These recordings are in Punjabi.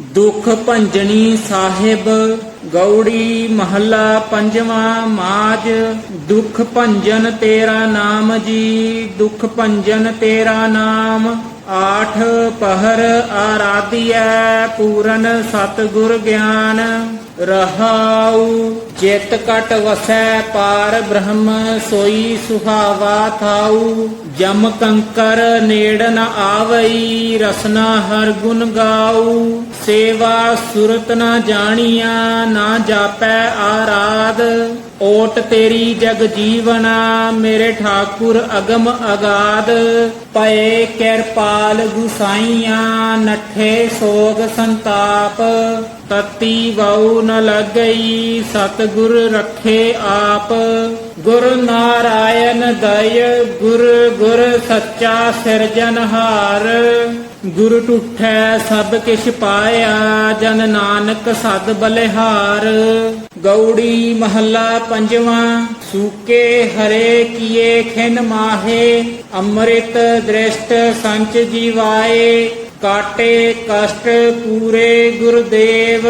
ਦੁਖ ਭੰਜਣੀ ਸਾਹਿਬ ਗੌੜੀ ਮਹੱਲਾ ਪੰਜਵਾਂ ਮਾਜ, ਦੁਖ ਭੰਜਨ ਤੇਰਾ ਨਾਮ ਜੀ, ਦੁਖ ਭੰਜਨ ਤੇਰਾ ਨਾਮ, ਆਠ ਪਹਰ ਆਰਾਧਿਐ ਪੂਰਨ ਸਤਿਗੁਰ ਗਿਆਨ। ਰਹਾਉ ਚਿਤ ਕਟ ਵਸੈ ਪਾਰ ਬ੍ਰਹਮ, ਸੋਈ ਸੁਹਾਵਾ ਥਾਉ। ਜਮ ਕੰਕਰ ਨੇੜ ਨ ਆਵਈ, ਰਸਨਾ ਹਰ ਗੁਣ ਗਾਉ। ਸੇਵਾ ਸੁਰਤ ਨ ਜਾਣੀਆ, ਨਾ ਜਾਪੈ ਆਰਾਧ। ਓਟ ਤੇਰੀ ਜਗ ਜੀਵਨਾ, ਮੇਰੇ ਠਾਕੁਰ ਅਗਮ ਅਗਾਦ। ਪਏ ਕਿਰਪਾਲ ਗੁਸਾਈਆਂ, ਨਠੇ ਸੋਗ ਸੰਤਾਪ। ਤਤੀ ਵਉ ਨ ਲੱਗਈ, ਸਤਿਗੁਰ ਰੱਖੇ ਆਪ। ਗੁਰ ਨਾਰਾਇਣ ਦਇ, ਗੁਰ ਗੁਰ ਸੱਚਾ ਸਿਰਜਨਹਾਰ ਗੁਰ ਟੁੱਠੈ ਸਭ ਕਿਛ ਪਾਇਆ, ਜਨ ਨਾਨਕ ਸਦ ਬਲਿਹਾਰ। ਗੌੜੀ ਮਹੱਲਾ ਪੰਜਵਾਂ, ਸੂਕੇ ਹਰੇ ਕੀਏ ਖਿਨ ਮਾਹੇ, ਅੰਮ੍ਰਿਤ ਦ੍ਰਿਸ਼ਟ ਸੰਚ ਜੀਵਾਏ, ਕਾਟੇ ਕਸ਼ਟ ਪੂਰੇ ਗੁਰਦੇਵ,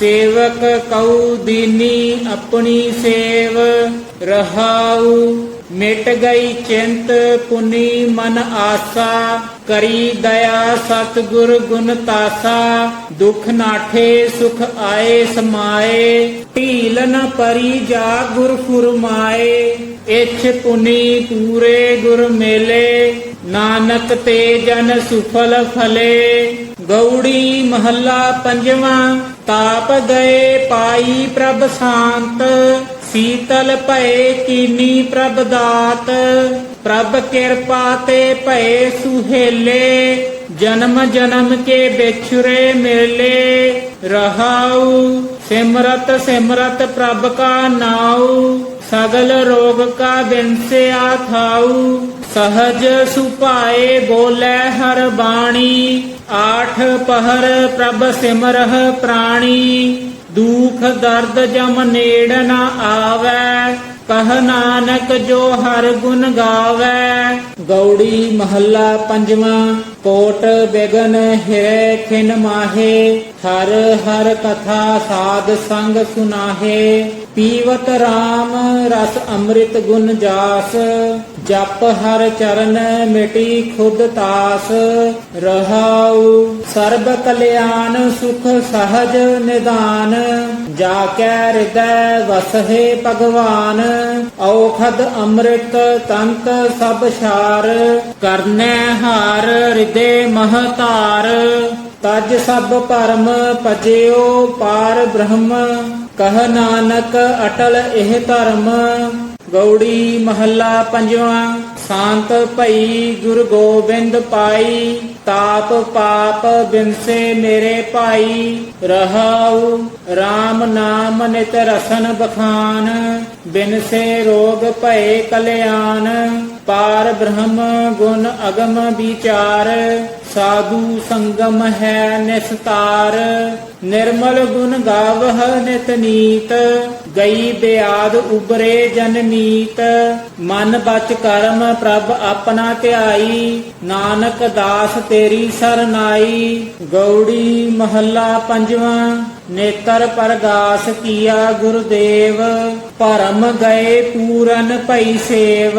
ਸੇਵਕ ਕਉ ਦੀਨੀ ਆਪਣੀ ਸੇਵ, ਰਹਾਉ ਮਿਟ ਗਈ ਚਿੰਤ ਪੁਨੀ ਮਨ ਆਸਾ, ਕਰੀ ਦਇਆ ਸਤਿਗੁਰ ਗੁਣ ਤਾਸਾ। ਦੁਖ ਨਾਠੇ, ਸੁਖ ਆਏ, ਸਮਾਏ। ਢੀਲ ਨ ਪਰੀ ਜਾ ਗੁਰ ਫੁਰਮਾਏ। ਇਛ ਪੁਨੀ ਪੂਰੇ ਗੁਰ ਮੇਲੇ। ਨਾਨਕ ਤੇ ਜਨ ਸੁਫਲ ਫਲੇ। ਗੌੜੀ ਮਹੱਲਾ ਪੰਜਵਾਂ, ਤਾਪ ਗਏ ਪਾਈ ਪ੍ਰਭ ਸ਼ਾਂਤ। ਸੀਤਲ ਭਏ ਕੀਨੀ ਪ੍ਰਭ ਦਾਤ, ਪ੍ਰਭ ਕਿਰਪਾ ਤੇ ਭਏ ਸੁਹੇਲੇ, ਜਨਮ ਜਨਮ ਕੇ ਵਿਛੁਰੇ ਮੇਲੇ, ਰਹਾਉ, ਸਿਮਰਤ ਸਿਮਰਤ ਪ੍ਰਭ ਕਾ ਨਾਉ, ਸਗਲ ਰੋਗ ਕਾ ਬਿਨਸਿਆ ਥਾਉ, ਸਹਜ ਸੁਪਾਏ ਬੋਲੇ ਹਰ ਬਾਣੀ, ਆਠ ਪਹਰ ਪ੍ਰਭ ਸਿਮਰਹ ਪ੍ਰਾਣੀ ਦੁਖ ਦਰਦ ਜਮ ਨੇੜ ਨਾ ਆਵੈ, ਕਹ ਨਾਨਕ ਜੋ ਹਰ ਗੁਣ ਗਾਵੈ। ਗੌੜੀ ਮਹੱਲਾ ਪੰਜਵਾਂ। ਕੋਟ ਬਿਗਨ ਹੈ, ਖਿਨ ਮਾਹੇ, ਹਰ ਹਰ ਕਥਾ ਸਾਧ ਸੰਗ ਸੁਨਾਹੇ। ਪੀਵਤ RAM ਰਸ ਅੰਮ੍ਰਿਤ ਗੁਣ ਜਾਸ, ਜਪ ਹਰ ਚਰਨ ਮਿਟੀ ਖੁਦ ਤਾਸ। ਰਹਾਉ ਸਰਬ ਕਲਿਆਣ ਸੁਖ ਸਹਜ ਨਿਦਾਨ, ਜਾ ਕੈ ਹਿਰਦੈ ਵਸਹਿ ਭਗਵਾਨ। ਔਖਦ ਅੰਮ੍ਰਿਤ ਤੰਤ ਸਭ ਛਾਰ, ਕਰਨੈ ਹਾਰ ਹਿਰਦੇ ਮਹਤਾਰ ਤਜ ਸਭ ਭਰਮ ਭਜਿਓ ਪਾਰ ਬ੍ਰਹਮ, ਕਹ ਨਾਨਕ ਅਟਲ ਇਹ ਧਰਮ। ਗੌੜੀ ਮਹੱਲਾ ਪੰਜਵਾਂ, ਸ਼ਾਂਤ ਭਈ ਗੁਰ ਗੋਬਿੰਦ ਪਾਈ, ਤਾਪ ਪਾਪ ਬਿਨਸੇ ਮੇਰੇ ਭਾਈ। ਰਹਾਉ RAM ਨਾਮ ਨਿਤ ਰਸਨ ਬਖਾਨ, ਬਿਨਸੇ ਰੋਗ ਭਏ ਕਲਿਆਣ। ਪਾਰ ਬ੍ਰਹਮ ਗੁਣ ਅਗਮ ਵਿਚਾਰ ਸਾਧੂ ਸੰਗਮ ਹੈ ਨਿਸਤਾਰ ਨਿਰਮਲ ਗੁਣ ਗਾਵਹ ਨਿਤ ਨੀਤ। ਗਈ ਬਿਆਦ ਉਬਰੇ ਜਨ ਮੀਤ, ਮਨ ਬਚ ਕਰਮ ਪ੍ਰਭ ਆਪਣਾ ਧਿਆਈ, ਨਾਨਕ ਦਾਸ ਤੇਰੀ ਸਰਨਾਈ। ਗੌੜੀ ਮਹੱਲਾ ਪੰਜਵਾਂ, ਨੇਤਰ ਪਰਗਾਸ ਕੀਆ ਗੁਰਦੇਵ, ਭਰਮ ਗਏ ਪੂਰਨ ਭਈ ਸੇਵ।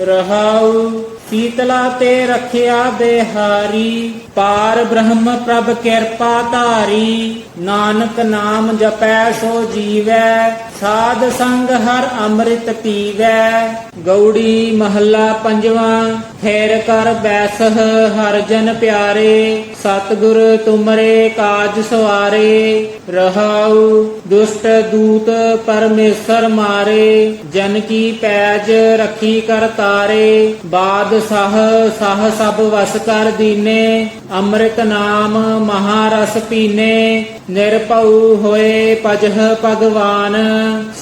ਰਹਾਉ ਸੀਤਲਾ ਤੇ ਰਖਿਆ ਬਿਹਾਰੀ, ਪਾਰ ਬ੍ਰਹਮ ਪ੍ਰਭ ਕਿਰਪਾ ਧਾਰੀ, ਨਾਨਕ ਨਾਮ ਜਪੈ ਸੋ ਜੀਵੈ, ਸਾਧ ਸੰਗ ਹਰ ਅੰਮ੍ਰਿਤ ਪੀਵੈ। ਗੌੜੀ ਮਹੱਲਾ ਪੰਜਵਾਂ, ਫੇਰ ਕਰ ਬੈਸਹ ਹਰ ਜਨ ਪਿਆਰੇ, ਸਤਿਗੁਰ ਤੁਮਰੇ ਕਾਜ ਸਵਾਰੇ, ਰਹਾਉ ਦੁਸ਼ਟ ਦੂਤ ਪਰਮੇਸ਼ਰ ਮਾਰੇ, ਜਨ ਕੀ ਪੈਜ ਰੱਖੀ ਕਰ ਤਾਰੇ, ਬਾਦ ਸਾਹ ਸਾਹ ਸਭ ਵਸ ਕਰ ਦੀਨੇ, ਅੰਮ੍ਰਿਤ ਨਾਮ ਮਹਾਰਸ ਪੀਨੇ, ਨਿਰਭਉ ਹੋਏ ਪਜਹ ਭਗਵਾਨ,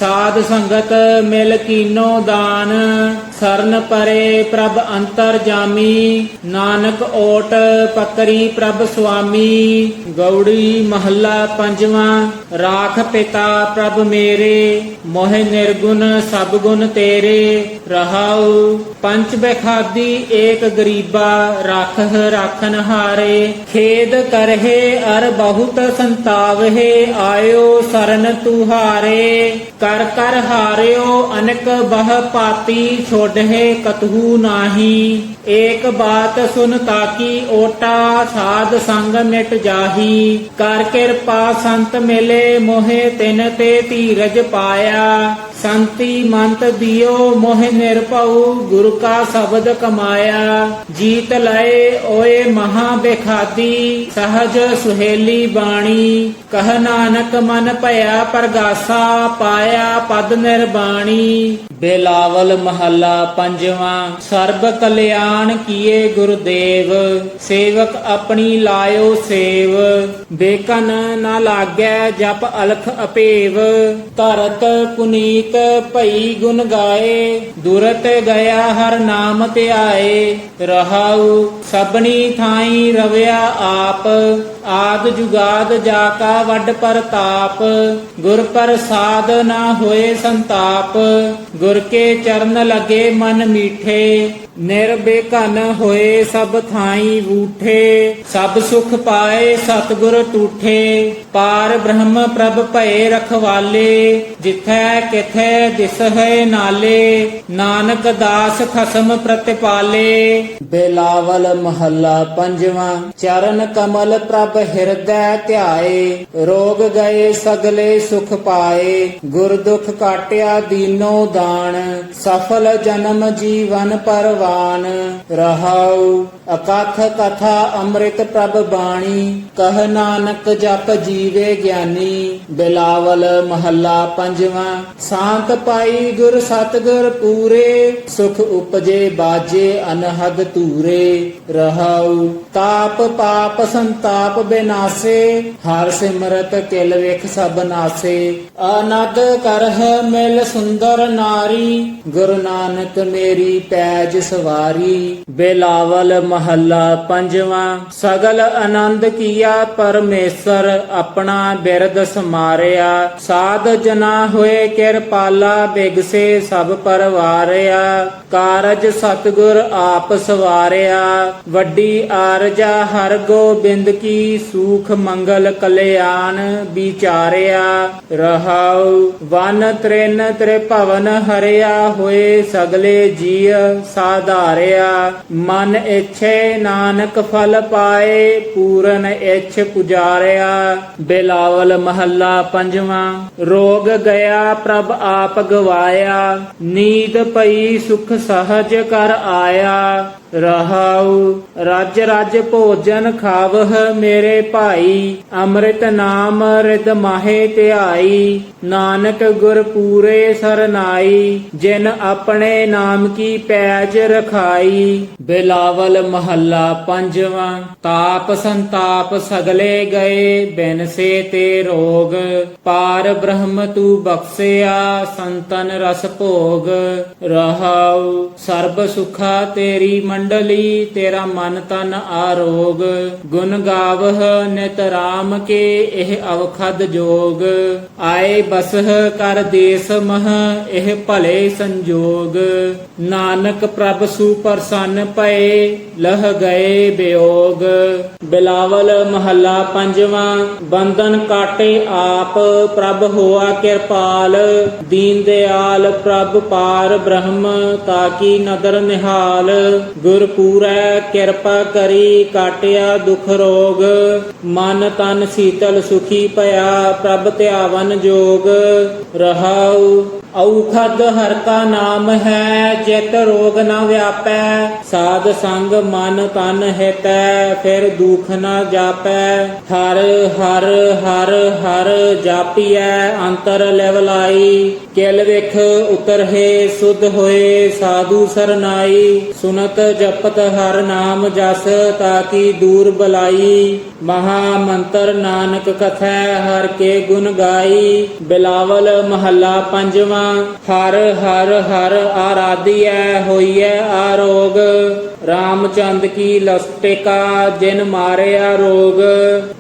ਸਾਧ ਸੰਗਤ ਮਿਲ ਕੀਨੋ ਦਾਨ, ਸਰਨ ਪਰੇ ਪ੍ਰਭ ਅੰਤਰ ਜਾਮੀ, ਨਾਨਕ ਓਟ ਪਕਰੀ ਪ੍ਰਭ ਸੁਆਮੀ, ਗੌੜੀ ਮਹੱਲਾ ਪੰਜਵਾਂ, ਰਾਖ ਪਿਤਾ ਪ੍ਰਭ ਮੇਰੇ, ਮੋਹਿ ਨਿਰਗੁਣ ਸਭ ਗੁਣ ਤੇਰੇ, ਰਹਾਉ ਪੰਚ ਬਖਾਦੀ ਏਕ ਗਰੀਬਾ ਰਾਖਹ ਰਾਖਨ ਹਾਰੇ, ਖੇਦ ਕਰਹਿ ਅਰ ਬਹੁਤ ਸੰਤਾਵਹਿ, ਆਇਓ ਸਰਨ ਤੁਹਾਰੇ। ਕਰ ਕਰ ਹਾਰਿਓ ਅਨਕ ਬਹ ਪਾਤੀ ਛੋੜਹਿ ਕਤਹੂ ਨਾਹੀ। ਏਕ ਬਾਤ ਸੁਨ ਤਾਕੀ ਓਟਾ, ਸਾਧ ਸੰਗ ਮਿਟ ਜਾਹੀ। ਕਰ ਕਿਰਪਾ ਸੰਤ ਮਿਲੇ ਮੋਹਿ ਤਿਨ ਤੇ ਧੀਰਜ ਪਾਇਆ। ਸੰਤੀ ਮੰਤ ਦਿਓ ਮੋਹਿ ਨਿਰਭਉ, ਗੁਰੂ ਕਾ ਸ਼ਬਦ ਮਾਇਆ, ਜੀਤ ਲਏ ਓਏ ਮਹਾ ਬੇਖਾਦੀ ਸਹਜ ਸੁਹੇਲੀ ਬਾਣੀ, ਕਹ ਨਾਨਕ ਮਨ ਭਇਆ ਪ੍ਰਗਾਸਾ, ਪਾਇਆ ਪਦ ਨਿਰਬਾਣੀ। ਬੇਲਾਵਲ ਮਹੱਲਾ ਪੰਜਵਾਂ, ਸਰਬ ਕਲਿਆਣ ਕੀਏ ਗੁਰਦੇਵ, ਸੇਵਕ ਆਪਣੀ ਲਾਇਓ ਸੇਵ। ਬੇਕਨ ਨਾ ਲਾਗੈ ਜਪ ਅਲਖ ਅਪੇਵ, ਧਰਤ ਪੁਨੀਤ ਭਈ ਗੁਣ ਗਾਏ। ਦੁਰਤ ਗਿਆ ਹਰ ਨਾਮ ਧਿਆਏ ਰਹਾਉ ਸਭਨੀ ਥਾਈ ਰਵਿਆ ਆਪ। ਆਦ ਜੁਗਾਦ ਜਾ ਕਾ ਵੱਡ ਪ੍ਰਤਾਪ, ਗੁਰ ਪ੍ਰਸਾਦ ਨਾ ਹੋਏ ਸੰਤਾਪ, ਗੁਰ ਕੇ ਚਰਨ ਲਗੇ ਮਨ ਮੀਠੇ ਨਿਰਬੇਕਨ ਹੋਏ ਸਭ ਥਾਈ ਬੂਠੇ ਸਭ ਸੁਖ ਪਾਏ ਸਤਿਗੁਰ ਟੂਠੇ, ਪਾਰ ਬ੍ਰਹਮ ਪ੍ਰਭ ਭਏ ਰਖਵਾਲੇ, ਜਿਥੈ ਕਿਥੈ ਦਿਸ ਹੈ ਨਾਲੇ, ਨਾਨਕ ਦਾਸ ਖਸਮ ਪ੍ਰਤਿਪਾਲੇ। ਬੇਲਾਵਲ ਮਹੱਲਾ ਪੰਜਵਾਂ, ਚਰਨ ਕਮਲ ਪ੍ਰਭ ਹਿਰਦੈ ਧਿਆਏ, ਰੋਗ ਗਏ ਸਗਲੇ ਸੁਖ ਪਾਏ। ਗੁਰ ਦੁਖ ਕਾਟਿਆ ਦੀਨੋ ਦਾਨ, ਸਫਲ ਜਨਮ ਜੀਵਨ ਪਰਵਾਨ। ਰਹਾਉ ਅਕਥ ਕਥਾ ਅੰਮ੍ਰਿਤ ਪ੍ਰਭ ਬਾਣੀ, ਕਹ ਨਾਨਕ ਜਪ ਜੀਵੇ ਗਿਆਨੀ। ਬਿਲਾਵਲ ਮਹੱਲਾ ਪੰਜਵਾਂ, ਸ਼ਾਂਤ ਪਾਈ ਗੁਰ ਸਤਗੁਰ ਪੂਰੇ, ਸੁਖ ਉਪਜੇ ਬਾਜੇ ਅਨਹਦ ਧੂਰੇ। ਰਹਾਉ ਤਾਪ ਪਾਪ ਸੰਤਾਪ ਬਿਨਾਸੇ ਹਰ ਸਿਮਰਤ ਕਿਲ ਵੇਖ ਸਭ ਨਾਸੇ। ਅਨਦ ਕਰਹ ਮਿਲ ਸੁੰਦਰ ਨਾਰੀ, ਗੁਰੂ ਨਾਨਕ ਮੇਰੀ ਪੈਜ ਸਵਾਰੀ। ਬੇਲਾਵਲ ਮਹੱਲਾ ਪੰਜਵਾਂ, ਸਗਲ ਆਨੰਦ ਕੀਆ ਪਰਮੇਸ਼ਰ ਆਪਣਾ ਬਿਰਦ ਸਮਾਰਿਆ। ਸਾਧ ਜਨਾ ਹੋਏ ਕਿਰਪਾਲਾ ਬਿਗਸੇ ਸਭ ਪਰਵਾਰਿਆ। ਕਾਰਜ ਸਤਗੁਰ ਆਪ ਸਵਾਰਿਆ। ਵੱਡੀ ਆਰਜਾ ਹਰ ਗੋਬਿੰਦ ਕੀ ਸੂਖ ਮੰਗਲ ਕਲਿਆਣ ਵਿਚਾਰਿਆ। ਰਹਾਉ, ਵਨ ਤ੍ਰਿਨ ਤ੍ਰਿਭਵਨ ਹਰਿਆ ਹੋਏ ਸਗਲੇ ਜੀਅ ਸਾਧਾਰਿਆ। ਮਨ ਇੱਛੇ ਨਾਨਕ ਫਲ ਪਾਏ, ਪੂਰਨ ਇੱਛ ਪੁਜਾਰਿਆ। ਬਿਲਾਵਲ ਮਹੱਲਾ ਪੰਜਵਾਂ, ਰੋਗ ਗਿਆ ਪ੍ਰਭ ਆਪ ਗਵਾਇਆ। ਨੀਂਦ ਪਈ ਸੁਖ ਸਹਜ ਕਰ ਆਇਆ। ਰਹਾਉ। ਰਜ, ਰਾਜ ਭੋਜਨ ਖਾਵਹ ਮੇਰੇ ਭਾਈ। ਅੰਮ੍ਰਿਤ ਨਾਮ ਰਿਦ ਮਾਹੇ ਧਿਆਈ। ਨਾਨਕ ਗੁਰ ਪੂਰੇ ਸਰਨਾਈ। ਜਿਨ ਆਪਣੇ ਨਾਮ ਕੀ ਪੈਜ ਰਖਾਈ। ਬਿਲਾਵਲ ਮਹੱਲਾ ਪੰਜਵਾਂ। ਤਾਪ ਸੰਤਾਪ ਸਗਲੇ ਗਏ, ਬਿਨ ਸੇ ਤੇ ਰੋਗ। ਪਾਰ ਬ੍ਰਹਮ ਤੂ ਬਖਸਿਆ, ਸੰਤਨ ਰਸ ਭੋਗ। ਰਹਾਉ, ਸਰਬ ਸੁਖਾ ਤੇਰੀ ਮੰਡਲੀ ਤੇਰਾ ਮਨ ਤਨ ਆਰੋਗ, ਗੁਣ ਗਾਵਹ ਨਿਤ ਰਾਮ ਕੇ ਇਹ ਅਵਖਦ ਜੋਗ। ਆਏ ਬਸਹ ਕਰ ਦੇਸ ਮਹ, ਇਹ ਭਲੇ ਸੰਜੋਗ। ਨਾਨਕ ਪ੍ਰਭ ਸੂ ਪਏ, ਲਹ ਗਏ ਬਿਯੋਗ ਬਿਲਾਵਲ ਮਹੱਲਾ ਪੰਜਵਾਂ, ਬੰਧਨ ਕਾਟੇ ਆਪ, ਪ੍ਰਭ ਹੋਆ ਕਿਰਪਾਲ। ਦੀਨ ਦਿਆਲ ਪ੍ਰਭ ਪਾਰ ਬ੍ਰਹਮ ਤਾਕੀ ਨਦਰ ਨਿਹਾਲ। ਗੁਰ ਪੂਰੈ ਕਿਰਪਾ ਕਰੀ ਕਾਟਿਆ ਦੁਖ ਰੋਗ, ਮਨ ਤਨ ਸੀਤਲ ਸੁਖੀ ਭਇਆ ਪ੍ਰਭ ਧਿਆਵਨ ਜੋਗ, ਰਹਾਉ ਔਖਦ ਹਰ ਕਾ ਨਾਮ ਹੈ, ਜਿਤ ਰੋਗ ਨਾ ਵਿਆਪੈ, ਸਾਧ ਸੰਗ ਮਨ ਤਨ ਹਿਤੈ, ਫਿਰ ਦੁਖ ਨਾ ਜਾਪੈ। ਹਰ ਹਰ ਹਰ ਹਰ ਜਾਪੀਐ, ਅੰਤਰ ਲੈਵਲਾਈ ਕਿਲ ਵਿਖ ਉਤਰਹੇ, ਸੁਧ ਹੋਏ, ਸਾਧੂ ਸਰਨਾਈ। ਸੁਨਤ ਜਪਤ ਹਰ ਨਾਮ ਜਸ ਤਾਕੀ ਦੂਰ ਬਲਾਈ। ਮਹਾ ਮੰਤਰ ਨਾਨਕ ਕਥੈ, ਹਰ ਕੇ ਗੁਣ ਗਾਈ। ਬਿਲਾਵਲ ਮਹੱਲਾ ਪੰਜਵਾਂ ਹਰ ਹਰ ਹਰ ਆਰਾਧਿਐ ਹੋਈਐ ਆਰੋਗ ਰਾਮਚੰਦ ਕੀ ਲਸਟਿਕਾ ਜਿਨ ਮਾਰਿਆ ਰੋਗ।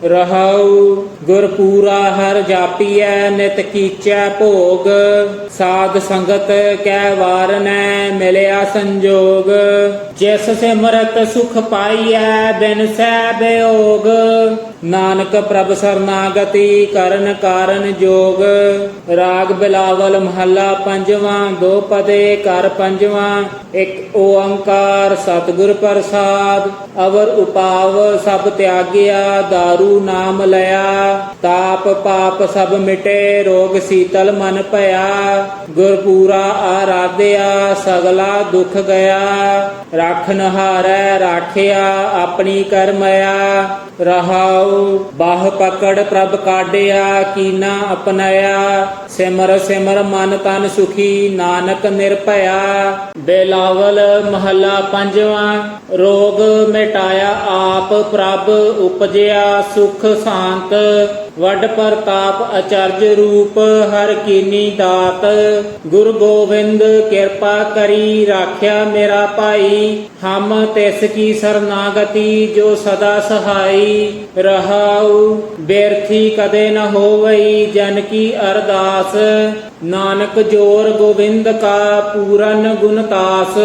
ਰਹਾਉ, ਗੁਰਪੂਰਾ ਹਰ ਜਾਪੀਐ, ਨਿਤ ਕੀਚੈ ਭੋਗ। ਸਾਧ ਸੰਗਤ ਕੈ ਵਾਰਨੈ ਮਿਲਿਆ ਸੰਜੋਗ। ਜਿਸ ਸਿਮਰਤ ਸੁਖ ਪਾਈਐ, ਬਿਨ ਸਹਿ ਬਿਯੋਗ ਨਾਨਕ ਪ੍ਰਭ ਸਰਨਾਗਤੀ ਕਰਨ ਕਾਰਨ ਜੋਗ। ਰਾਗ ਬਿਲਾਵਲ ਮਹੱਲਾ ਪੰਜਵਾਂ, ਦੋ ਪਦੇ ਕਰ ਪੰਜਵਾਂ। ਇੱਕ ਓੰਕਾਰ ਸਤਿਗੁਰ ਪ੍ਰਸਾਦ, ਅਵਰ ਉਪਾਵ ਸਭ ਤਿਆਗਿਆ दारू ਨਾਮ ਲਿਆ। ਤਾਪ ਪਾਪ ਸਭ ਮਿਟੇ, ਰੋਗ ਸੀਤਲ ਮਨ ਭਇਆ। ਗੁਰਪੂਰਾ ਆਰਾਧਿਆ, ਸਗਲਾ ਦੁਖ ਗਿਆ। ਰਾਖਨ ਹਾਰੈ ਰਾਖਿਆ, ਆਪਣੀ ਕਰਮਇਆ। ਰਹਾਉ, ਬਾਹ ਪਕੜ ਪ੍ਰਭ ਕਾਢਿਆ, ਕੀਨਾ ਅਪਨਾਇਆ। ਸਿਮਰ ਸਿਮਰ ਮਨ ਤਨ ਸੁਖੀ, ਨਾਨਕ ਨਿਰਭਇਆ। ਬੇਲਾਵਲ ਮਹੱਲਾ ਪੰਜਵਾਂ, ਰੋਗ ਮਿਟਾਇਆ ਆਪ ਪ੍ਰਭ ਉਪਜਿਆ, ਸੁਖ ਸ਼ਾਂਤ। ਵੱਡ ਪ੍ਰਤਾਪ ਅਚਰਜ ਰੂਪ, ਹਰ ਕੀਨੀ ਦਾਤ। ਗੁਰ ਗੋਬਿੰਦ ਕਿਰਪਾ ਕਰੀ, ਰਾਖਿਆ ਮੇਰਾ ਭਾਈ। ਹਮ ਤਿਸ ਕੀ ਸਰਨਾਗਤੀ, ਜੋ ਸਦਾ ਸਹਾਈ। ਰਹਾਉ ਬੇਰਥੀ ਕਦੇ ਨ ਹੋਵਈ ਜਨ ਕੀ ਅਰਦਾਸ। ਨਾਨਕ ਜੋਰ ਗੋਬਿੰਦ ਕਾ ਪੂਰਨ ਗੁਣਤਾਸ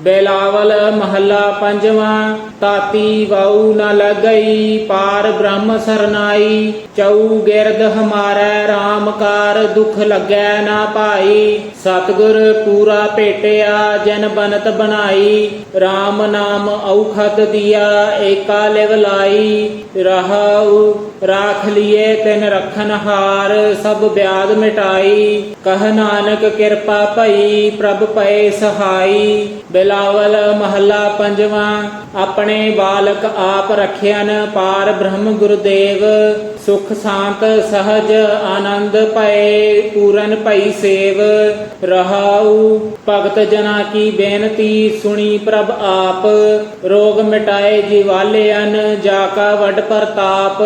ਬੇਲਾਵਲ ਮਹੱਲਾ ਪੰਜਵਾਂ, ਤਾਤੀ ਵਾਉ ਨ ਲਗਈ, ਪਾਰ ਬ੍ਰਹਮ ਸਰਨਾਈ, ਚਉ ਗਿਰਦ ਹਮਾਰੈ RAM ਕਾਰ ਦੁਖ ਲੱਗੈ ਨਾ ਭਾਈ ਸਤਿਗੁਰ ਪੂਰਾ ਭੇਟਿਆ ਜਨ ਬਨਤ ਬਣਾਈ RAM ਨਾਮ ਔਖਦ ਦਿਆ ਏਕਾ ਲਿਵ ਲਾਈ, ਰਹਾਉ ਰਾਖ ਲਿਏ ਤਿਨ ਰਖਨ ਹਾਰ, ਸਭ ਬਿਆਦ ਮਿਟਾਈ। ਕਹ ਨਾਨਕ ਕਿਰਪਾ ਭਈ, ਪ੍ਰਭ ਪਏ ਸਹਾਈ। ਬਿਲਾਵਲ ਮਹੱਲਾ ਪੰਜਵਾਂ, ਆਪਣੇ ਬਾਲਕ ਆਪ ਰਖਿਆਨ ਪਾਰ ਬ੍ਰਹਮ ਗੁਰਦੇਵ। ਸੁਖ ਸ਼ਾਂਤ ਸਹਜ ਆਨੰਦ ਪਏ ਪੂਰਨ ਭਈ ਸੇਵ ਰਹਾਉ। ਭਗਤ ਜਨਾ ਕੀ ਬੇਨਤੀ ਸੁਣੀ ਪ੍ਰਭ ਆਪ। ਰੋਗ ਮਿਟਾਏ ਜਿਵਾਲਿਆਨ ਜਾ ਕਾ ਵੱਡ ਪ੍ਰਤਾਪ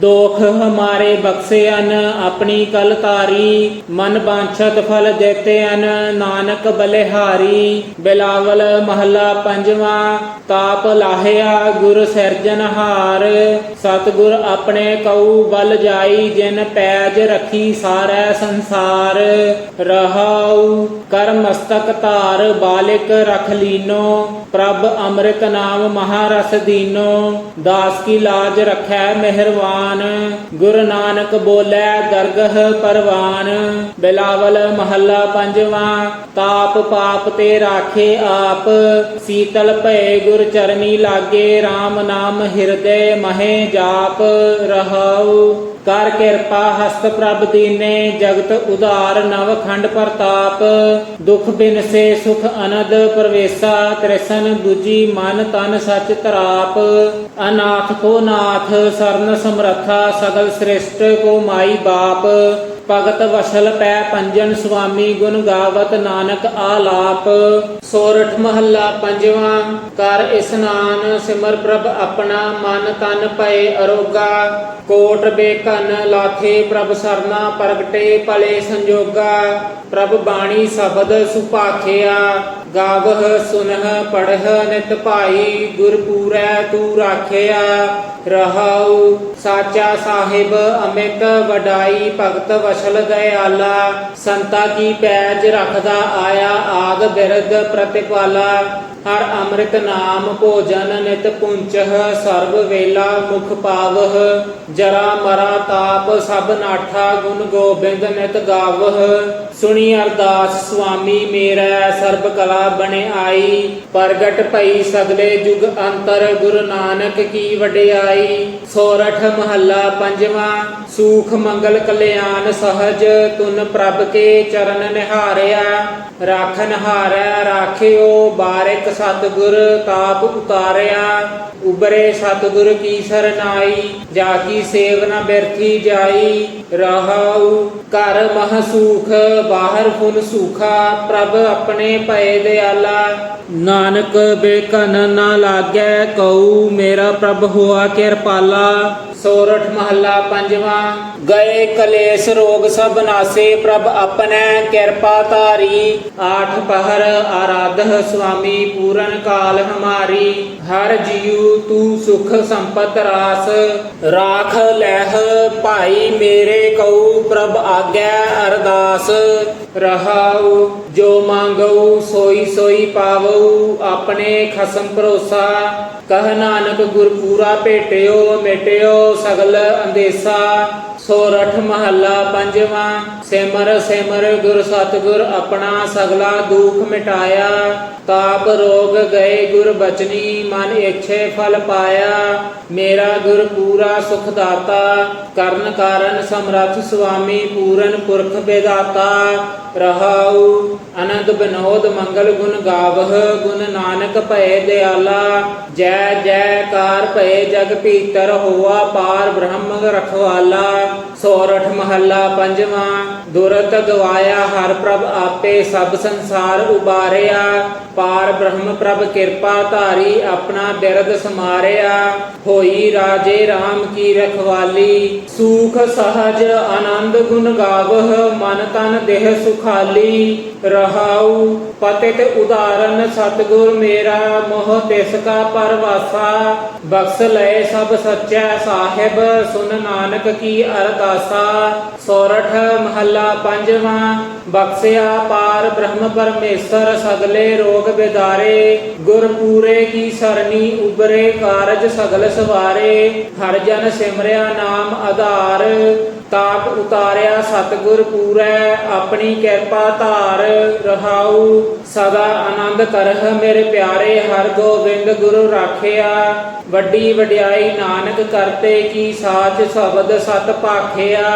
ਦੋਖ ਹਮਾਰੇ ਬਖਸ਼ਿਆਨ ਆਪਣੀ ਕਲ ਤਾਰੀ ਮਨ ਬਾਂਛਤ ਫਲ ਦੇਤਿਆਨ ਨਾਨਕ ਬਲਿਹਾਰੀ। ਬਿਲਾਵਲ ਮਹੱਲਾ ਪੰਜਵਾਂ, ਤਾਪ ਲਾਹਿਆ ਗੁਰ ਸਿਰਜਨਹਾਰ ਸਤਿਗੁਰ ਆਪਣੇ ਕਉ ਬਲ ਜਾਈ, ਜਿਨ ਪੈਜ ਰਖੀ ਸਾਰੈ ਸੰਸਾਰ। ਰਹਾਉ ਕਰ ਮਸਤਕ ਧਾਰ, ਬਾਲਿਕ ਰਖ ਲੀਨੋ। ਪ੍ਰਭ ਅੰਮ੍ਰਿਤ ਨਾਮ ਮਹਾਰਸ ਦੀਨੋ। ਦਾਸ ਕੀ ਲਾਜ ਰਖੈ ਮਿਹਰਵਾਨ। ਗੁਰ ਨਾਨਕ ਬੋਲੇ ਦਰਗਹ ਪਰਵਾਨ। ਬਿਲਾਵਲ ਮਹੱਲਾ ਪੰਜਵਾਂ, ਤਾਪ ਪਾਪ ਤੇ ਰਾਖੇ ਆਪ। ਸੀਤਲ ਭਏ ਗੁਰ ਚਰਨੀ ਲਾਗੇ RAM ਨਾਮ ਹਿਰਦੇ ਮਹੇ ਜਾਪ। ਰਹਾਉ ਕਰ ਕਿਰਪਾ ਹਸਤ ਪ੍ਰਭ ਦੀਨੇ, ਜਗਤ ਉਧਾਰ ਨਵ ਖੰਡ ਪ੍ਰਤਾਪ। ਦੁਖ ਬਿਨਸੇ ਸੁਖ ਅਨੰਦ ਪ੍ਰਵੇਸਾ, ਤ੍ਰਿਸ਼ਨ ਦੂਜੀ ਮਨ ਤਨ ਸਚ ਤਰਾਪ। ਅਨਾਥ ਕੋ ਨਾਥ, ਸਰਨ ਸਮਰਥਾ, ਸਗਲ ਸ੍ਰਿਸ਼ਟ ਕੋ ਮਾਈ ਬਾਪ। ਭਗਤ ਵਸਲ ਪੈ ਪੰਜਨ ਸੁਆਮੀ ਗੁਣ ਗਾਵਤ ਨਾਨਕ ਆਲਾਪ, ਸੋਰਠ ਮਹੱਲਾ ਪੰਜਵਾਂ, ਕਰ ਇਸਨਾਨ ਸਿਮਰ ਪ੍ਰਭ ਆਪਣਾ, ਮਨ ਤਨ ਪਏ ਅਰੋਗਾ। ਕੋਟ ਬੇਕਨ ਲਾਥੇ ਪ੍ਰਭ ਸਰਨਾ, ਪ੍ਰਗਟੇ ਭਲੇ ਸੰਜੋਗਾ। ਪ੍ਰਭ ਬਾਣੀ ਸ਼ਬਦ ਸੁਭਾਖਿਆ ਗਾਵਹ ਸੁਨਹ ਪੜਹ ਨਿਤ ਭਾਈ ਗੁਰਪੂਰੈ ਤੂੰ ਰਾਖਿਆ ਰਹਾਉ। ਸਾਚਾ ਸਾਹਿਬ ਅਮਿਤ ਵਡਾਈ ਭਗਤ ਵਸਲ ਦਇਆਲਾ ਸੰਤਾ ਕੀ ਪੈਜ ਰੱਖਦਾ ਆਇਆ ਆਦ ਬਿਰਦ ਪ੍ਰਤਿਪਾਲਾ। ਹਰ ਅੰਮ੍ਰਿਤ ਨਾਮ ਭੋਜਨ ਨਿਤ ਪੁੰਚਹ ਸਰਬ ਵੇਲਾ ਮੁਖ ਪਾਵਹ। ਜਰਾ ਮਰਾ ਤਾਪ ਸਭ ਨਾਠਾ ਗੁਣ ਗੋਬਿੰਦ ਨਿਤ ਗਾਵਹ। ਸੁਣੀ ਅਰਦਾਸ ਸੁਆਮੀ ਮੇਰਾ ਸਰਬ ਕਲਾ ਬਣੇ ਆਈ, ਪ੍ਰਗਟ ਭਈ ਸਗਲੇ ਜੁਗ ਅੰਤਰ ਗੁਰੂ ਨਾਨਕ ਕੀ ਵਡਿਆਈ। ਸੋਰਠ ਮਹੱਲਾ ਪੰਜਵਾਂ, ਸੂਖ ਮੰਗਲ ਕਲਿਆਣ ਸਹਜ, ਤੁਨ ਪ੍ਰਭ ਕੇ ਚਰਨ ਨਿਹਾਰਿਆ। ਰਾਖਨ ਹਾਰੈ ਰਾਖਿਓ ਬਾਰਿਕ ਸਤਿਗੁਰ, ਤਾਪ ਉਤਾਰਿਆ। ਉਬਰੇ ਸਤਿਗੁਰ ਕੀ ਸਰਨਾਈ ਜਾ ਕੀ ਸੇਵ ਨ ਬਿਰਥੀ ਜਾਈ। ਰਹਾਉ ਘਰ ਮਹ ਸੂਖ, ਬਾਹਰ ਫੁੱਲ ਸੂਖਾ, ਪ੍ਰਭ ਆਪਣੇ ਭਏ ਦਿਆਲਾ ਨਾਨਕ ਬੇਕਨ ਨਾ ਲਾਗੈ ਕਉ ਮੇਰਾ ਪ੍ਰਭ ਹੋਆ ਕਿਰਪਾਲਾ। ਸੋਰਠ ਮਹੱਲਾ ਪੰਜਵਾਂ, ਗਏ ਕਲੇਸ਼ ਰੋਗ ਸਭ ਨਾਸੇ, ਪ੍ਰਭ ਆਪਣੈ ਕਿਰਪਾ ਧਾਰੀ। ਆਠ ਪਹਰ ਆਰਾਧਹ ਸੁਆਮੀ, ਪੂਰਨ ਕਾਲ ਹਮਾਰੀ। ਹਰ ਜੀਉ ਤੂੰ ਸੁਖ ਸੰਪਤ ਰਾਸ। ਰਾਖ ਲਹਿ ਭਾਈ ਮੇਰੇ ਕਉ ਪ੍ਰਭ ਆਗੈ ਅਰਦਾਸ। ਰਹਾਉ, ਜੋ ਮੰਗਉ, ਸੋਈ ਸੋਈ ਪਾਵਉ, ਆਪਣੇ ਖਸਮ ਭਰੋਸਾ। ਕਹ ਨਾਨਕ ਗੁਰ ਪੂਰਾ ਭੇਟਿਓ, ਮੇਟਿਓ ਸਗਲ ਅੰਦੇਸਾ। ਸੋਰਠ ਮਹੱਲਾ ਪੰਜਵਾਂ, ਸਿਮਰ ਸਿਮਰ ਗੁਰ ਸਤਿਗੁਰ ਆਪਣਾ ਸਗਲਾ ਦੁਖ ਮਿਟਾਇਆ। ਤਾਪ ਰੋਗ ਗਏ ਗੁਰ ਬਚਨੀ, ਮਨ ਇਛੇ ਫਲ ਪਾਇਆ। ਮੇਰਾ ਗੁਰ ਪੂਰਾ ਸੁਖ ਦਾਤਾ ਕਰਨ ਕਾਰਨ ਸਮਰੱਥ ਸੁਆਮੀ ਪੂਰਨ ਪੁਰਖ ਬੇਦਾਤਾ। ਰਹਾਉ ਅਨੰਦ ਬਿਨੋਦ ਮੰਗਲ ਗੁਣ ਗਾਵਹ, ਗੁਣ ਨਾਨਕ ਭਏ ਦਿਆਲਾ, ਜੈ ਜੈਕਾਰ ਭਏ ਜਗ ਭੀਤਰ ਹੋਆ ਪਾਰ ਬ੍ਰਹਮ ਰਖਵਾਲਾ। ਸੋਰਠ ਮਹੱਲਾ ਪੰਜਵਾਂ, ਦੁਰਤ ਗਵਾਇਆ ਹਰ ਪ੍ਰਭ ਆਪੇ ਸਭ ਸੰਸਾਰ ਉਬਾਰਿਆ, ਪਾਰ ਬ੍ਰਹਮ ਪ੍ਰਭ ਕਿਰਪਾ ਧਾਰੀ ਆਪਣਾ ਬਿਰਦ ਸਮਾਰਿਆ, ਹੋਈ ਰਾਜੇ RAM ਕੀ ਰਖਵਾਲੀ, ਸੂਖ ਸਹਜ ਆਨੰਦ ਗੁਣ ਗਾਵਹ, ਮਨ ਤਨ ਦੇਹ ਸੁਖਾਲੀ, ਰਹਾਉ ਪਤਿਤ ਉਦਾਰਨ ਸਤਿਗੁਰ ਮੇਰਾ, ਮੋਹ ਤਿਸ ਕਾ ਪਰਵਾਸਾ, ਬਖਸ਼ ਲਏ ਸਭ ਸੱਚਾ ਸਾਹਿਬ, ਸੁਨ ਨਾਨਕ ਕੀ ਅਰਦਾਸਾ ਸੋਰਠ, ਮਹੱਲਾ ਪੰਜਵਾਂ, ਬਖਸ਼ਿਆ ਪਾਰ ਬ੍ਰਹਮ ਪਰਮੇਸ਼ਰ, ਸਗਲੇ ਰੋਗ ਬਿਦਾਰੇ ਗੁਰ ਪੂਰੇ ਕੀ ਸਰਨੀ ਉਬਰੇ ਕਾਰਜ ਸਗਲ ਸਵਾਰੇ, ਹਰ ਜਨ ਸਿਮਰਿਆ ਨਾਮ ਆਧਾਰ। ਤਾਪ ਉਤਾਰਿਆ, ਸਤਿਗੁਰ ਪੂਰੈ, ਆਪਣੀ ਕਿਰਪਾ ਧਾਰ ਰਹਾਉ, ਸਦਾ ਆਨੰਦ ਕਰਹ ਮੇਰੇ ਪਿਆਰੇ, ਹਰ ਗੋਬਿੰਦ ਗੁਰੂ ਰਾਖਿਆ। ਵੱਡੀ ਵਡਿਆਈ ਨਾਨਕ ਕਰਤੇ ਕੀ ਸਾਚ ਸ਼ਬਦ ਸਤ ਭਾਖਿਆ।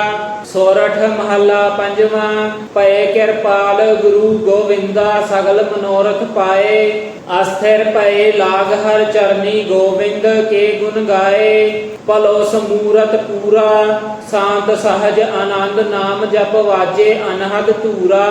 ਸੋਰਠ ਮਹੱਲਾ ਪੰਜਵਾਂ, ਪਏ ਕਿਰਪਾਲ ਗੁਰੂ ਗੋਬਿੰਦਾ ਸਗਲ ਮਨੋਰਥ ਪਾਏ। ਅਸਥਿਰ ਪਏ ਲਾਗ ਹਰ ਚਰਨੀ ਗੋਬਿੰਦ ਕੇ ਗੁਣ ਗਾਏ, ਭਲੋ ਸਮੂਰਤ ਪੂਰਾ, ਸ਼ਾਂਤ ਸਹਜ ਆਨੰਦ ਨਾਮ ਜਪ ਵਾਜੇ ਅਨਹਦ ਧੂਰਾ,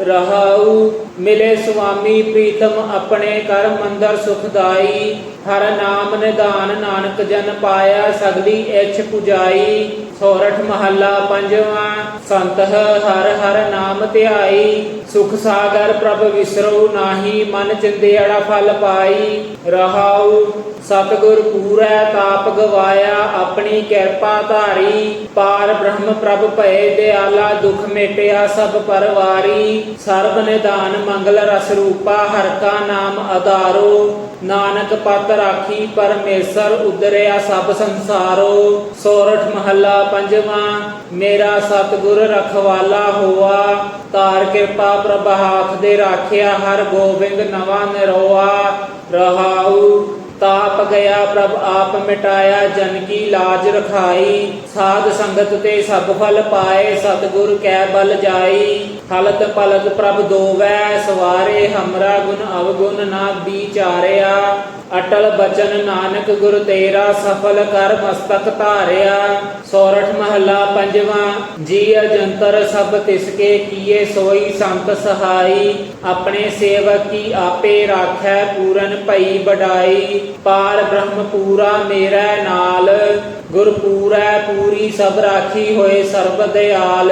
ਰਹਾਉ ਮਿਲੇ ਸੁਆਮੀ ਪ੍ਰੀਤਮ ਆਪਣੇ ਕਰ ਮੰਦਰ ਸੁਖਦਾਈ ਹਰ ਨਾਮ ਨਿਧਾਨ ਨਾਨਕ ਜਨ ਪਾਇਆ, ਸਗਲੀ ਇਛ ਪੁਜਾਈ। ਸੋਰਠ ਮਹੱਲਾ ਪੰਜਵਾਂ, ਸੰਤ ਹਰ ਹਰ ਨਾਮ ਧਿਆਈ। ਸੁਖ ਸਾਗਰ ਪ੍ਰਭ ਵਿਸਰੋ ਨਾਹੀ, ਮਨ ਚਿੰਦੇੜਾ ਫਲ ਪਾਈ। ਰਹਾਉ ਸਤਿਗੁਰ ਪੂਰੈ ਤਾਪ ਗਵਾਇਆ, ਆਪਣੀ ਕਿਰਪਾ ਧਾਰੀ। ਪਾਰ ਬ੍ਰਹਮ ਪ੍ਰਭ ਭਏ, ਦਿਆਲਾ ਦੁਖ ਮੇਟਿਆ, ਸਭ ਪਰਵਾਰੀ। ਸਰਬ ਨਿਦਾਨ ਮੰਗਲ ਰਸ ਰੂਪਾ, ਹਰ ਕਾ ਨਾਮ ਆਧਾਰੋ ਨਾਨਕ ਪਤ ਰਾਖੀ, ਪਰਮੇਸ਼ਰ ਉਦਰਿਆ ਸਭ ਸੰਸਾਰੋ। ਸੋਰਠ ਮਹੱਲਾ ਪੰਜਵਾਂ, ਮੇਰਾ ਸਤਿਗੁਰ ਰਖਵਾਲਾ ਹੋਆ। ਤਾਰ ਕਿਰਪਾ ਪ੍ਰਭ ਹਾਥ ਦੇ ਰਾਖਿਆ, ਹਰ ਗੋਬਿੰਦ ਨਵਾ ਨਿਰੋਆ। ਰਹਾਉ ਤਾਪ ਗਿਆ ਪ੍ਰਭ ਆਪ ਮਿਟਾਇਆ, ਜਨ ਕੀ ਲਾਜ ਰਖਾਈ। ਸਾਧ ਸੰਗਤ ਤੇ ਸਭ ਫਲ ਪਾਏ, ਸਤਿਗੁਰ ਕੈ ਬਲ ਜਾਈ। ਹਲਤ ਪਲਤ ਪ੍ਰਭ ਦੋਵੈ, ਸਵਾਰੇ ਹਮਰਾ ਗੁਣ ਅਵਗੁਣ ਨਾ ਵਿਚਾਰਿਆ। ਅਟਲ ਬਚਨ ਨਾਨਕ ਗੁਰ ਤੇਰਾ ਸਫਲ ਕਰ ਮਸਤਕ ਧਾਰਿਆ। ਸੋਰਠ ਮਹੱਲਾ ਪੰਜਵਾਂ ਜੀ ਅਜੰਤਰ ਸਭ ਤਿਸਕੇ ਕੀਏ ਸੋਈ ਸੰਤ ਸਹਾਈ। ਆਪਣੇ ਸੇਵਕ ਕੀ ਆਪੇ ਰਾਖੈ ਪੂਰਨ ਭਈ ਬਡਾਈ ਪਾਰ ਬ੍ਰਹਮ ਪੂਰਾ ਮੇਰਾ ਨਾਲ। ਗੁਰ ਪੂਰੈ ਪੂਰੀ ਸਭ ਰਾਖੀ ਹੋਏ ਸਰਬ ਦਿਆਲ।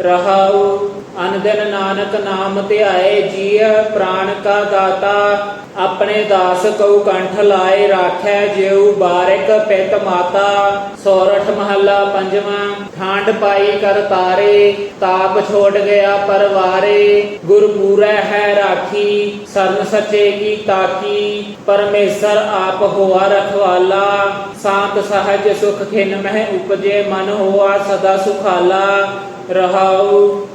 ਰਹਾਉ ਅਨਦਨ ਨਾਨਕ ਨਾਮ ਧਿਆਏ ਜੀਅ ਪ੍ਰਾਣ ਕਾ ਦਾਤਾ, ਆਪਣੇ ਦਾਸ ਕਉ ਕੰਠ ਲਾਏ, ਰਾਖੈ ਜਿਉ ਬਾਰਿਕ ਪਿਤ ਮਾਤਾ। ਸੋਰਠ ਮਹੱਲਾ ਪੰਜਵਾਂ ਠਾਂਡ ਪਾਈ ਕਰ ਤਾਰੇ, ਤਾਪ ਛੋੜ ਗਿਆ ਪਰਵਾਰੇ। ਗੁਰ ਪੂਰੈ ਹੈ ਰਾਖੀ, ਸਰਨ ਸੱਚੇ ਕੀ ਤਾਕੀ। ਪਰਮੇਸ਼ਰ ਆਪ ਹੋਆ ਰਖਵਾਲਾ, ਸ਼ਾਂਤ ਸਹਜ ਸੁਖ ਖਿਨ ਮਹਿ ਉਪਜੇ ਮਨ ਹੋਆ ਸਦਾ ਸੁਖਾਲਾ। ਰਹਾਉ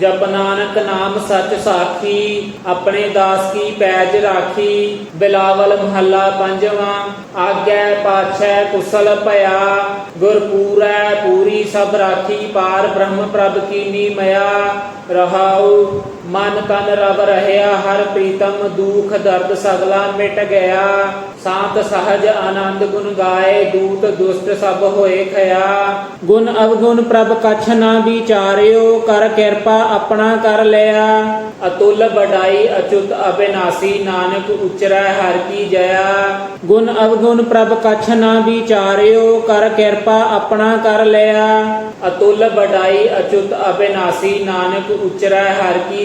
ਜਪ ਨਾਨਕ ਨਾਮ ਸੱਚ ਸਾਖੀ, ਆਪਣੇ ਦਾਸ ਕੀ ਪੈਜ ਰਾਖੀ, ਬਿਲਾਵਲ ਮਹੱਲਾ ਪੰਜਵਾਂ, ਆਗੈ ਪਾਛੈ ਕੁਸਲ ਭਇਆ ਗੁਰ ਪੂਰੈ ਪੂਰੀ ਸਭ ਰਾਖੀ, ਪਾਰ ਬ੍ਰਹਮ ਪ੍ਰਭ ਕੀਨੀ ਮਇਆ, ਰਹਾਉ। ਮਨ ਤਨ ਰਵ ਰਹਿਆ, ਹਰ ਪ੍ਰੀਤਮ ਦੁਖ ਦਰਦ ਸਗਲਾ ਮਿਟ ਗਿਆ। ਸਾਤ ਸਹਜ ਆਨੰਦ ਗੁਣ ਗਾਏ, ਦੂਤ ਦੁਸ਼ਟ ਸਭ ਹੋਏ ਖਿਆ। ਗੁਣ ਅਵਗੁਣ ਪ੍ਰਭ ਕਛ ਨਾ ਵਿਚਾਰਿਓ, ਕਰ ਕਿਰਪਾ ਆਪਣਾ ਕਰ ਲਿਆ। ਅਤੁੱਲ ਬਡਾਈ ਅਚੁੱਤ ਅਬਿਨਾਸੀ, ਨਾਨਕ ਉਚਰੈ ਹਰ ਕੀ ਜਇਆ। ਗੁਣ ਅਵਗੁਣ ਪ੍ਰਭ ਕਛ ਨਾ ਵਿਚਾਰਿਓ, ਕਰ ਕਿਰਪਾ ਆਪਣਾ ਕਰ ਲਿਆ। ਅਤੁਲ ਬਡਾਈ ਅਚੁਤ ਅਬਿਨਾਸੀ, ਨਾਨਕ ਉਚਰੈ ਹਰ ਕੀ